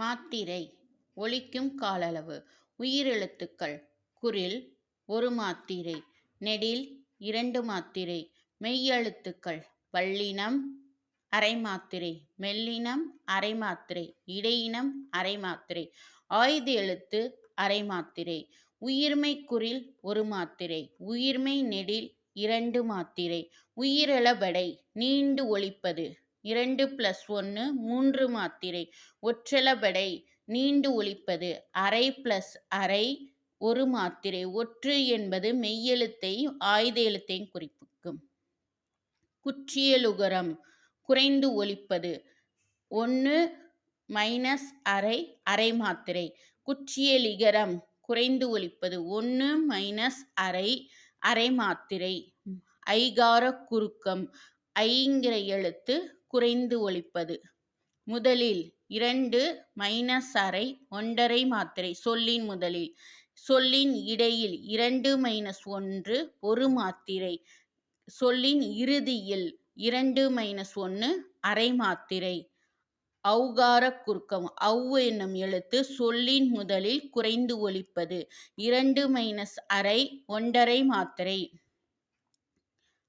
மாத்திரை ஒழிக்கும் காலளவு. உயிரெழுத்துக்கள். குரில் ஒரு மாத்திரை. நெடில் இரண்டு மாத்திரை. மெய்யெழுத்துக்கள். வல்லினம் அரை மாத்திரை. மெல்லினம் அரை மாத்திரை. இடையினம் அரை மாத்திரை. ஆயுத எழுத்து அரை மாத்திரை. உயிர்மை குரில் ஒரு மாத்திரை. உயிர்மை நெடில் இரண்டு மாத்திரை. உயிரெழபடை. நீண்டு ஒழிப்பது. இரண்டு பிளஸ் ஒன்று மூன்று மாத்திரை. ஒற்றளபடை நீண்டு ஒழிப்பது அரை பிளஸ் அரை ஒரு மாத்திரை. ஒற்று என்பது மெய்யெழுத்தையும் ஆயுத எழுத்தையும் குறிப்பிக்கும் குற்றியலுகரம் குறைந்து ஒழிப்பது ஒன்று மைனஸ் அரை அரை மாத்திரை. குற்றியலிகரம் குறைந்து ஒழிப்பது ஒன்று மைனஸ் அரை அரை மாத்திரை. ஐகார குறுக்கம் ஐங்கிற எழுத்து குறைந்து ஒழிப்பது. முதலில் இரண்டு மைனஸ் அரை ஒன்றரை மாத்திரை சொல்லின் முதலில். சொல்லின் இடையில் இரண்டு மைனஸ் ஒன்று ஒரு மாத்திரை. சொல்லின் இறுதியில் இரண்டு மைனஸ் ஒன்று அரை மாத்திரை. அவுகார குறுக்கம் ஔ என்னும் எழுத்து சொல்லின் முதலில் குறைந்து ஒழிப்பது. இரண்டு மைனஸ் அரை ஒன்றரை மாத்திரை.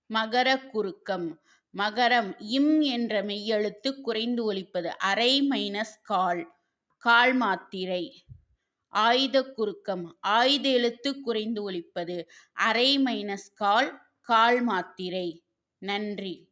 மகர குறுக்கம் மகரம் இம் என்ற மெய்யெழுத்து குறைந்து ஒலிப்பது அரை மைனஸ் கால் கால் மாத்திரை. ஆயுத குறுக்கம் ஆயுத எழுத்து குறைந்து ஒலிப்பது அரை மைனஸ் கால் கால் மாத்திரை. நன்றி.